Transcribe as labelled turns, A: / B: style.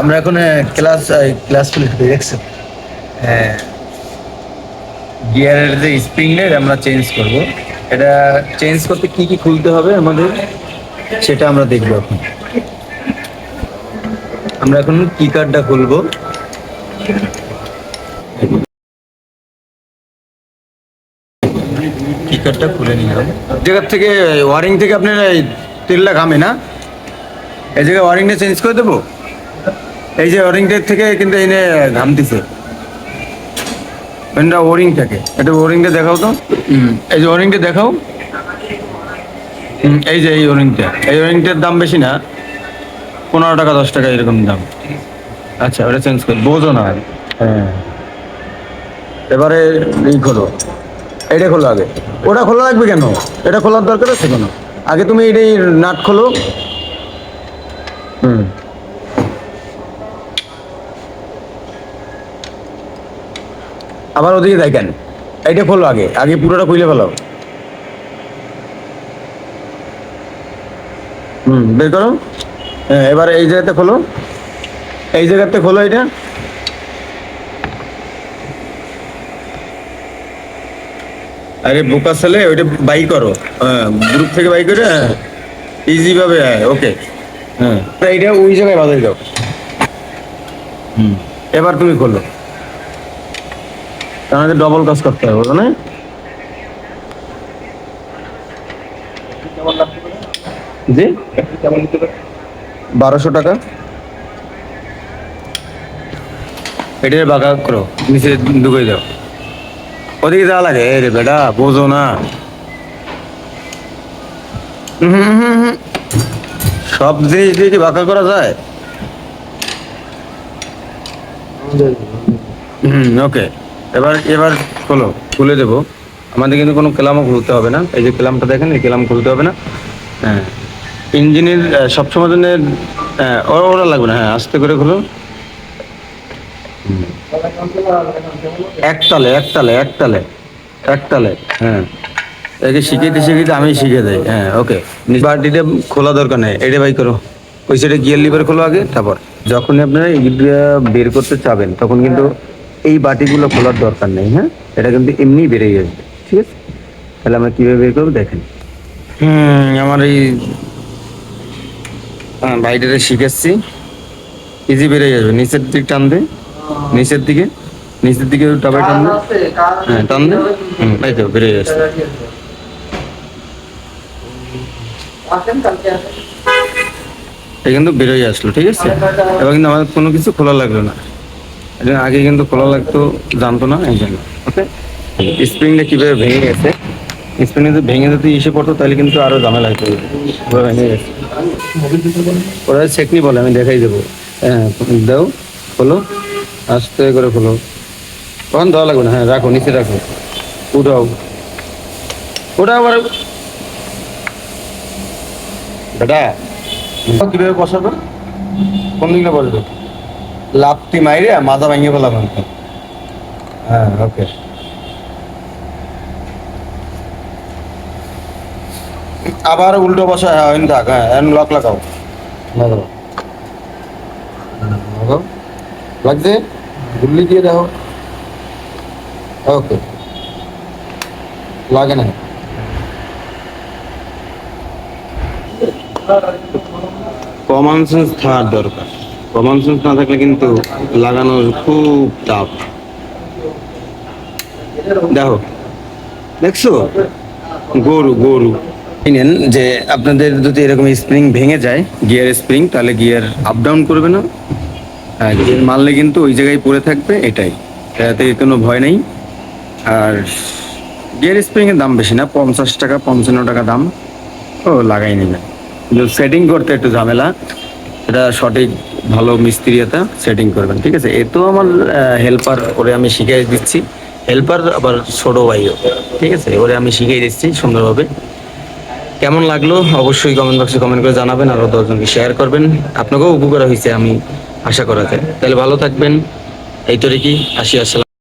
A: আমরা এখন class class দেখছি হ্যাঁ গিয়ারের যে স্প্রিং লেট আমরা চেঞ্জ করব। এটা চেঞ্জ করতে কি কি খুলতে হবে আমাদের, সেটা আমরা দেখব এখন। আমরা এখন কি কার্ডটা খুলবো? কি কার্ডটা খুলে নিলাম। জায়গার থেকে ওয়ারিং থেকে আপনার তেলটা ঘামে না? এই জায়গায় ওয়ারিংটা চেঞ্জ করে দেবো? এই যে ওয়ারিংটার থেকে কিন্তু এনে ঘামতিছে এটা ওয়ারিংটাকে এটা ওয়ারিংটা দেখাও তো। এই যে ওয়ারিংটা দেখাও। এই যে এই ওয়ারিংটা এই ওয়ারিংটার দাম বেশি না। পনেরো টাকা দশ টাকা এরকম দাম। আচ্ছা ওটা চেঞ্জ কর। বোঝো না। হ্যাঁ। এবারে এই খোলো। এটা খোলো আগে। ওটা খোলা লাগবে কেন? এটা খোলার দরকার আছে কেন? আগে তুমি এটাই নাট খোলো। আবার ওদিকে দেখেন, এইটা খোলো আগে আগে পুরোটা খুলে ফেলো। হুম, বের করো। হ্যাঁ এবার এই জায়গাতে খোলো। এই জায়গাতে খোলো এটা আরে বোকা ছেলে, ওইটা বাই করো। হ্যাঁ গ্রুপ থেকে বাই করে হ্যাঁ ইজি ভাবে হ্যাঁ ওকে হ্যাঁ তা এইটা ওই জায়গায় বাজাই দাও। হুম, এবার তুমি খোলো। তাহলে ডবল কাজ করতে হবে না জি? বারোশো টাকা। এটার বাঁকা করো, নিচে ঢুকে দাও। ওদিকে যাওয়া লাগে, এই রে বেটা, বোঝো না। সব জিনিস দিয়ে কি বাঁকা করা যায়? হুম, ওকে। এবার এবার খোলো খুলে দেবো। আমাদের কিন্তু কোনো ক্লামও খুলতে হবে না। এই যে ক্লামটা দেখেন, এই ক্লাম খুলতে হবে না। হ্যাঁ। ইঞ্জিনের সবসময় জন্য ওরা লাগবে না। হ্যাঁ আস্তে করে খুলো হুম। একতালে একতালে একতালে একতালে হ্যাঁ। একে শিখিতে শিখিতে আমি শিখে দেয় হ্যাঁ ওকে। বাটিটা খোলা দরকার নেই। এটা বাই করো। ওই সাইডে গিয়ার লিভার খোলো আগে, তারপর। যখনই আপনারা এইটা বের করতে চাবেন, তখন কিন্তু এই বাটিগুলো খোলার দরকার নেই হ্যাঁ? এটা কিন্তু এমনি বেরিয়ে যাবে। ঠিক আছে? তাহলে আমরা কীভাবে বের করব দেখেন। হুম, আমার এই হ্যাঁ বাইরে শিখেছি। ইজি বেরিয়ে যাবে। নিচের দিক টান দে নিচের দিকে। নিচের দিকে ডাবাই টান দে হ্যাঁ টান দে হুম, এই তো, বেরিয়ে যাচ্ছে। কিন্তু বেরোয় আসলো, ঠিক আছে? এবার কিন্তু আমাদের কোনো কিছু খোলা লাগল না। এটা আগে কিন্তু খোলা লাগতো জানতো না এই জন্য। ওকে। স্প্রিংটা কীভাবে ভেঙে গেছে? স্প্রিং যদি ভেঙে যদি এসে পড়তো তাহলে কিন্তু আরও ঝামেলা হতো। পুরো ভেঙে গেছে। ওরা চেকনি বলে আমি দেখাই দেবো। হ্যাঁ দাও খোলো। আস্তে করে খোলো। তখন দেওয়া লাগবে না হ্যাঁ রাখো নিচে রাখো। উঠাও। ওটা আবার। বেটা কীভাবে বসাবে? কোন দিকে বসবে? লাপটি মাইরে মাথা ভেঙে ফেলাম হ্যাঁ ওকে। আবার উল্টো বসা হ্যাঁ থাক হ্যাঁ লক লাগাও। লাগাও লাগাও। লাগছে? গুল্লি দিয়ে দাও। ওকে। লাগে না। কমন সেন্স থাকার দরকার। কমন সেন্স না থাকলে কিন্তু লাগানো খুব টাফ দেখো, দেখছ? গরু গরু। নেন যে আপনাদের যদি এরকম স্প্রিং ভেঙে যায় গিয়ার স্প্রিং তাহলে গিয়ার আপ ডাউন করবে না। গিয়ার মারলে কিন্তু ওই জায়গায় পড়ে থাকবে, এটাই। এটাতে কোনো ভয় নেই। আর গিয়ার স্প্রিং এর দাম বেশি না, পঞ্চাশ টাকা, পঞ্চান্ন টাকা দাম। ও, লাগাই কিন্তু সেটিং করতে একটু ঝামেলা এটা সঠিক ভালো মিস্ত্রি এটা সেটিং করবেন, ঠিক আছে? এ তো আমার হেল্পার করে আমি শিখাই দিচ্ছি। হেল্পার আবার ছোট ভাইও, ঠিক আছে? ওরে আমি শিখিয়ে দিচ্ছি সুন্দরভাবে। কেমন লাগল? অবশ্যই কমেন্ট বক্সে কমেন্ট করে জানাবেন আরও দশজনকে শেয়ার করবেন। আপনাকেও উপকার হয়েছে, আমি আশা করাতে তাহলে ভালো থাকবেন। এই তো কি আসি, আসসালাম।